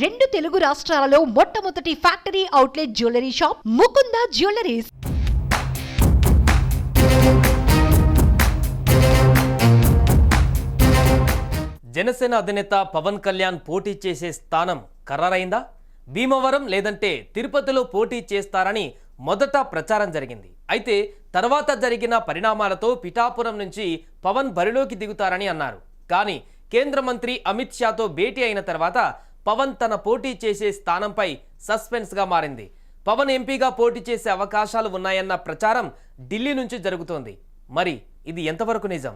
రెండు తెలుగు రాష్ట్రాలలో మొట్టమొదటి factory outlet jewellery shop Mukunda jewelleries. Janasena అధినేత పవన్ కళ్యాణ్ పోటీ చేసే స్థానం ఖరారైందా? భీమవరం లేదంటే తిరుపతిలో పోటీ చేస్తారని మొదట ప్రచారం జరిగింది. అయితే తర్వాత జరిగిన పరిణామాలతో పిఠాపురం నుంచి పవన్ బరిలోకి దిగుతారని అన్నారు. కానీ కేంద్ర మంత్రి అమిత్ షాతో భేటీ అయిన తర్వాత పవన్ తన పోటీ చేసే స్థానంపై సస్పెన్స్గా మారింది. పవన్ ఎంపీగా పోటీ చేసే అవకాశాలు ఉన్నాయన్న ప్రచారం ఢిల్లీ నుంచి జరుగుతోంది. మరి ఇది ఎంతవరకు నిజం?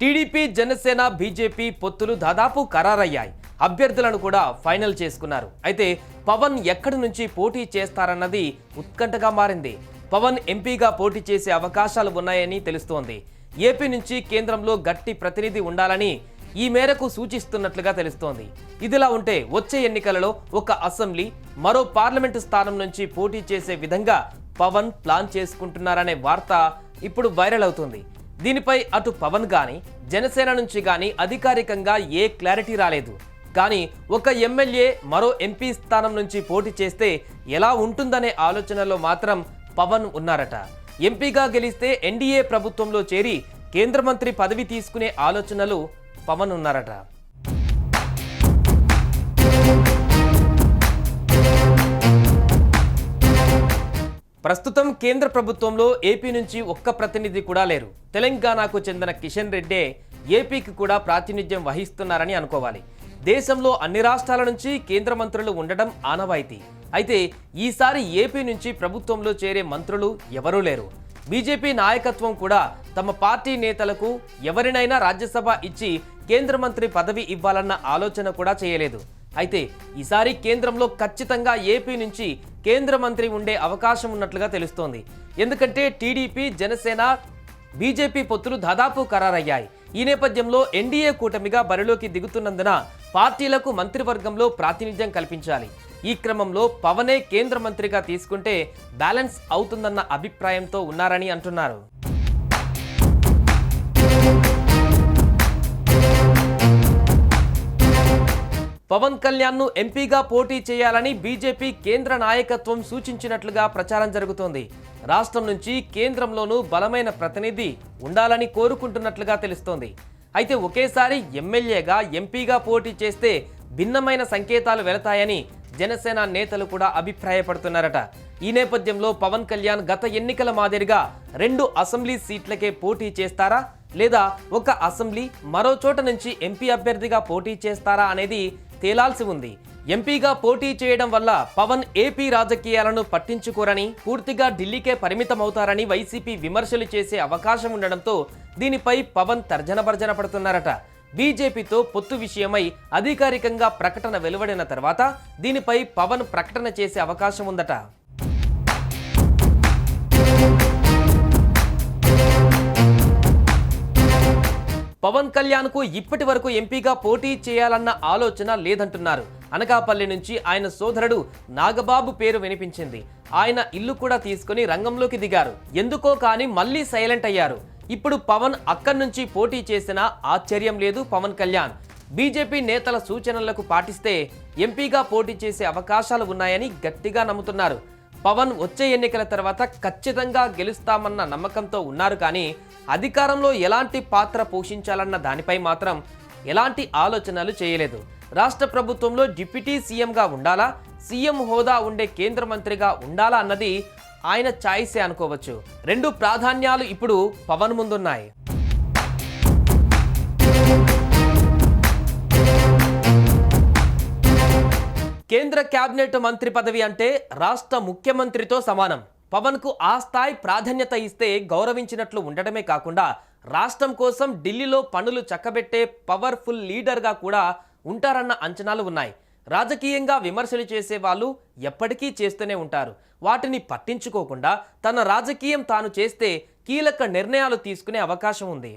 టీడీపీ జనసేన బీజేపీ పొత్తులు దాదాపు ఖరారయ్యాయి. అభ్యర్థులను కూడా ఫైనల్ చేసుకున్నారు. అయితే పవన్ ఎక్కడి నుంచి పోటీ చేస్తారన్నది ఉత్కంఠగా మారింది. పవన్ ఎంపీగా పోటీ చేసే అవకాశాలు ఉన్నాయని తెలుస్తోంది. ఏపీ నుంచి కేంద్రంలో గట్టి ప్రతినిధి ఉండాలని ఈ మేరకు సూచిస్తున్నట్లుగా తెలుస్తోంది. ఇదిలా ఉంటే వచ్చే ఎన్నికలలో ఒక అసెంబ్లీ మరో పార్లమెంటు స్థానం నుంచి పోటీ చేసే విధంగా పవన్ ప్లాన్ చేసుకుంటున్నారనే వార్త ఇప్పుడు వైరల్ అవుతుంది. దీనిపై అటు పవన్ గాని జనసేన నుంచి గాని అధికారికంగా ఏ క్లారిటీ రాలేదు. కానీ ఒక ఎమ్మెల్యే మరో ఎంపీ స్థానం నుంచి పోటీ చేస్తే ఎలా ఉంటుందనే ఆలోచనలో మాత్రం పవన్ ఉన్నారట. ఎంపీగా గెలిస్తే ఎన్డీఏ ప్రభుత్వంలో చేరి కేంద్ర మంత్రి పదవి తీసుకునే ఆలోచనలు పవన్ ఉన్నారట. ప్రస్తుతం కేంద్ర ప్రభుత్వంలో ఏపీ నుంచి ఒక్క ప్రతినిధి కూడా లేరు. తెలంగాణకు చెందిన కిషన్ రెడ్డే ఏపీకి కూడా ప్రాతినిధ్యం వహిస్తున్నారని అనుకోవాలి. దేశంలో అన్ని రాష్ట్రాల నుంచి కేంద్ర మంత్రులు ఉండడం ఆనవాయితీ. అయితే ఈసారి ఏపీ నుంచి ప్రభుత్వంలో చేరే మంత్రులు ఎవరూ లేరు. బీజేపీ నాయకత్వం కూడా తమ పార్టీ నేతలకు ఎవరినైనా రాజ్యసభ ఇచ్చి కేంద్ర మంత్రి పదవి ఇవ్వాలన్న ఆలోచన కూడా చేయలేదు. అయితే ఈసారి కేంద్రంలో ఖచ్చితంగా ఏపీ నుంచి కేంద్ర మంత్రి ఉండే అవకాశం ఉన్నట్లుగా తెలుస్తోంది. ఎందుకంటే టీడీపీ జనసేన బీజేపీ పొత్తులు దాదాపు ఖరారయ్యాయి. ఈ నేపథ్యంలో ఎన్డీఏ కూటమిగా బరిలోకి దిగుతున్నందున పార్టీలకు మంత్రివర్గంలో ప్రాతినిధ్యం కల్పించాలి. ఈ క్రమంలో పవనే కేంద్ర మంత్రిగా తీసుకుంటే బ్యాలెన్స్ అవుతుందన్న అభిప్రాయంతో ఉన్నారని అంటున్నారు. పవన్ కళ్యాణ్ను ఎంపీగా పోటీ చేయాలని బీజేపీ కేంద్ర నాయకత్వం సూచించినట్లుగా ప్రచారం జరుగుతోంది. రాష్ట్రం నుంచి కేంద్రంలోనూ బలమైన ప్రతినిధి ఉండాలని కోరుకుంటున్నట్లుగా తెలుస్తోంది. అయితే ఒకేసారి ఎమ్మెల్యేగా ఎంపీగా పోటీ చేస్తే భిన్నమైన సంకేతాలు వెళతాయని జనసేన నేతలు కూడా అభిప్రాయపడుతున్నారట. ఈ నేపథ్యంలో పవన్ కళ్యాణ్ గత ఎన్నికల మాదిరిగా రెండు అసెంబ్లీ సీట్లకే పోటీ చేస్తారా? లేదా ఒక అసెంబ్లీ మరో చోట నుంచి ఎంపీ అభ్యర్థిగా పోటీ చేస్తారా అనేది తేలాల్సి ఉంది. ఎంపీగా పోటీ చేయడం వల్ల పవన్ ఏపీ రాజకీయాలను పట్టించుకోరని పూర్తిగా ఢిల్లీకే పరిమితమవుతారని వైసీపీ విమర్శలు చేసే అవకాశం ఉండడంతో దీనిపై పవన్ తర్జన భర్జన పడుతున్నారట. బీజేపీతో పొత్తు విషయమై అధికారికంగా ప్రకటన వెలువడిన తర్వాత దీనిపై పవన్ ప్రకటన చేసే అవకాశం ఉందట. పవన్ కళ్యాణ్కు ఇప్పటి వరకు ఎంపీగా పోటీ చేయాలన్న ఆలోచన లేదంటున్నారు. అనకాపల్లి నుంచి ఆయన సోదరుడు నాగబాబు పేరు వినిపించింది. ఆయన ఇల్లు కూడా తీసుకుని రంగంలోకి దిగారు. ఎందుకో కానీ మళ్ళీ సైలెంట్ అయ్యారు. ఇప్పుడు పవన్ అక్కడి నుంచి పోటీ చేసినా ఆశ్చర్యం లేదు పవన్ కళ్యాణ్. బీజేపీ నేతల సూచనలకు పాటిస్తే ఎంపీగా పోటీ చేసే అవకాశాలు ఉన్నాయని గట్టిగా నమ్ముతున్నారు. పవన్ వచ్చే ఎన్నికల తర్వాత ఖచ్చితంగా గెలుస్తామన్న నమ్మకంతో ఉన్నారు కానీ అధికారంలో ఎలాంటి పాత్ర పోషించాలన్న దానిపై మాత్రం ఎలాంటి ఆలోచనలు చేయలేదు. రాష్ట్ర ప్రభుత్వంలో డిప్యూటీ సీఎంగా ఉండాలా? సీఎం హోదా ఉండే కేంద్ర మంత్రిగా ఉండాలా అన్నది ఆయన ఛాయిసే అనుకోవచ్చు. రెండు ప్రాధాన్యాలు ఇప్పుడు పవన్ ముందున్నాయి. కేంద్ర కేబినెట్ మంత్రి పదవి అంటే రాష్ట్ర ముఖ్యమంత్రితో సమానం. పవన్కు ఆ స్థాయి ప్రాధాన్యత ఇస్తే గౌరవించినట్లు ఉండటమే కాకుండా రాష్ట్రం కోసం ఢిల్లీలో పనులు చక్కబెట్టే పవర్ఫుల్ లీడర్గా కూడా ఉంటారన్న అంచనాలు ఉన్నాయి. రాజకీయంగా విమర్శలు చేసే వాళ్ళు ఎప్పటికీ చేస్తూనే ఉంటారు. వాటిని పట్టించుకోకుండా తన రాజకీయం తాను చేస్తే కీలక నిర్ణయాలు తీసుకునే అవకాశం ఉంది.